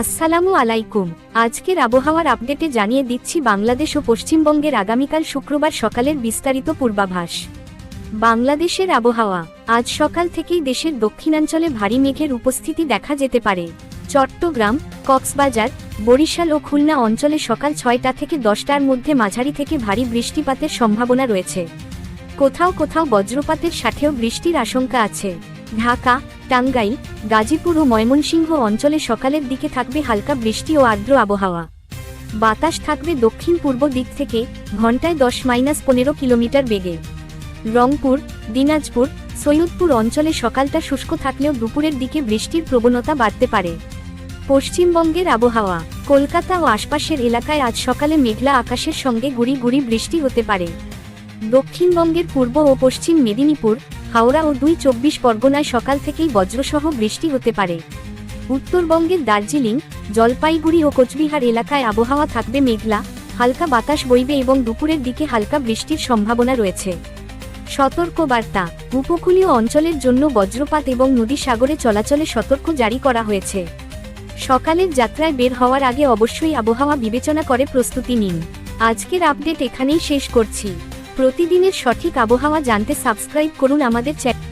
আসসালামু আলাইকুম। আজকের আবহাওয়ার আপডেটে জানিয়ে দিচ্ছি বাংলাদেশ ও পশ্চিমবঙ্গের আগামীকাল শুক্রবার সকালের বিস্তারিত পূর্বাভাস। বাংলাদেশের আবহাওয়া। আজ সকাল থেকেই দেশের দক্ষিণাঞ্চলে ভারী মেঘের উপস্থিতি দেখা যেতে পারে। চট্টগ্রাম, কক্সবাজার, বরিশাল ও খুলনা অঞ্চলে সকাল ছয়টা থেকে দশটার মধ্যে মাঝারি থেকে ভারী বৃষ্টিপাতের সম্ভাবনা রয়েছে। কোথাও কোথাও বজ্রপাতের সাথেও বৃষ্টির আশঙ্কা আছে। ঢাকা টাঙ্গাইল, গাজীপুর ও ময়মনসিংহ অঞ্চলে সকালের দিকে থাকবে হালকা বৃষ্টি ও আর্দ্র আবহাওয়া। বাতাস থাকবে দক্ষিণ পূর্ব দিক থেকে ঘন্টায় দশ মাইনাস পনেরো কিলোমিটার বেগে। রংপুর, দিনাজপুর, সৈয়দপুর অঞ্চলে সকালটা শুষ্ক থাকলেও দুপুরের দিকে বৃষ্টির প্রবণতা বাড়তে পারে। পশ্চিমবঙ্গের আবহাওয়া, কলকাতা ও আশপাশের এলাকায় আজ সকালে মেঘলা আকাশের সঙ্গে গুড়ি গুড়ি বৃষ্টি হতে পারে। দক্ষিণবঙ্গের পূর্ব ও পশ্চিম মেদিনীপুর হাওড়া ও দুই চব্বিশ পরগনায় সকাল থেকেই বজ্রসহ বৃষ্টি হতে পারে। উত্তরবঙ্গের দার্জিলিং, জলপাইগুড়ি ও কোচবিহার এলাকায় আবহাওয়া থাকবে মেঘলা, হালকা বাতাস বইবে এবং দুপুরের দিকে হালকা বৃষ্টির সম্ভাবনা রয়েছে। সতর্কবার্তা, উপকূলীয় অঞ্চলের জন্য বজ্রপাত এবং নদী সাগরে চলাচলে সতর্ক জারি করা হয়েছে। সকালের যাত্রায় বের হওয়ার আগে অবশ্যই আবহাওয়া বিবেচনা করে প্রস্তুতি নিন। আজকের আপডেট এখানেই শেষ করছি। প্রতিদিনের সঠিক আবহাওয়া জানতে সাবস্ক্রাইব করুন আমাদের চ্যানেল।